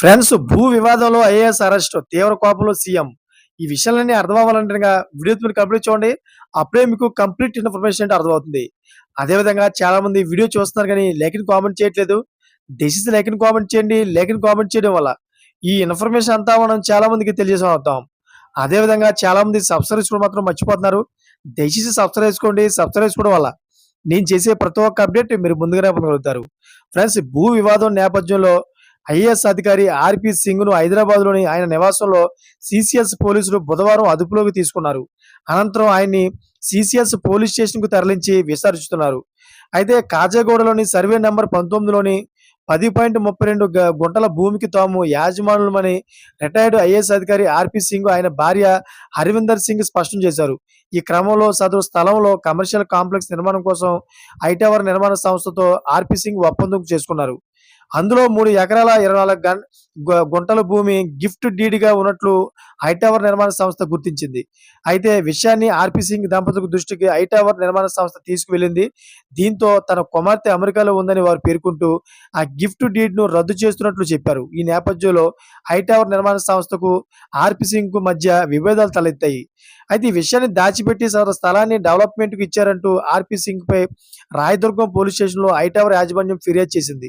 Friends భూ వివాదంలో IAS arrest తీవ్ర కోపంలో సీఎం. ఈ విషయాలన్నీ అర్థం అవ్వాలంటే వీడియో మీరు కంప్లీట్ చూడండి. అప్పుడే మీకు కంప్లీట్ ఇన్ఫర్మేషన్ అంటే అర్థమవుతుంది. అదేవిధంగా చాలా మంది వీడియో చూస్తున్నారు కానీ లేఖని కామెంట్ చేయట్లేదు. దయచేసి లేఖని కామెంట్ చేయండి. లేఖని కామెంట్ చేయడం వల్ల ఈ ఇన్ఫర్మేషన్ అంతా మనం చాలా మందికి తెలియజేసాం అవుతాం అదేవిధంగా చాలా మంది సబ్స్క్రైబ్ చేసుకోవడం మాత్రం మర్చిపోతున్నారు. దయచేసి సబ్స్క్రైబ్ చేసుకోండి. సబ్స్క్రైబ్ చేసుకోవడం వల్ల నేను చేసే ప్రతి ఒక్క అప్డేట్ మీరు ముందుగానే పొందగలుగుతారు. ఫ్రెండ్స్ భూ వివాదం నేపథ్యంలో ఐఏఎస్ అధికారి ఆర్పి సింగ్ను హైదరాబాద్లోని ఆయన నివాసంలో సిసిఎస్ పోలీసులు బుధవారం అదుపులోకి తీసుకున్నారు. అనంతరం ఆయన్ని సిసిఎస్ పోలీస్ స్టేషన్కు తరలించి విచారిస్తున్నారు. అయితే కాజాగూడలోని సర్వే నెంబర్ పంతొమ్మిదిలోని పది పాయింట్ ముప్పై రెండు గుంటల భూమికి తాము యాజమానులమని రిటైర్డ్ ఐఏఎస్ అధికారి ఆర్పి సింగ్ ఆయన భార్య హరివిందర్ సింగ్ స్పష్టం చేశారు. ఈ క్రమంలో సదరు స్థలంలో కమర్షియల్ కాంప్లెక్స్ నిర్మాణం కోసం ఐటవర్ నిర్మాణ సంస్థతో ఆర్పి సింగ్ ఒప్పందం చేసుకున్నారు. అందులో మూడు ఎకరాల ఇరవై నాలుగు గుంటల భూమి గిఫ్ట్ డీడ్గా ఉన్నట్లు హైటవర్ నిర్మాణ సంస్థ గుర్తించింది. అయితే విషయాన్ని ఆర్పి సింగ్ దంపతులకు దృష్టికి హైటవర్ నిర్మాణ సంస్థ తీసుకువెళ్ళింది. దీంతో తన కుమార్తె అమెరికాలో ఉందని వారు పేర్కొంటూ ఆ గిఫ్ట్ డీడ్ను రద్దు చేస్తున్నట్లు చెప్పారు. ఈ నేపథ్యంలో హైటవర్ నిర్మాణ సంస్థకు ఆర్పి సింగ్కు మధ్య విభేదాలు తలెత్తాయి. అయితే ఈ విషయాన్ని దాచిపెట్టి స్థలాన్ని డెవలప్మెంట్కు ఇచ్చారంటూ ఆర్పి సింగ్ పై రాయదుర్గం పోలీస్ స్టేషన్లో హైటవర్ యాజమాన్యం ఫిర్యాదు చేసింది.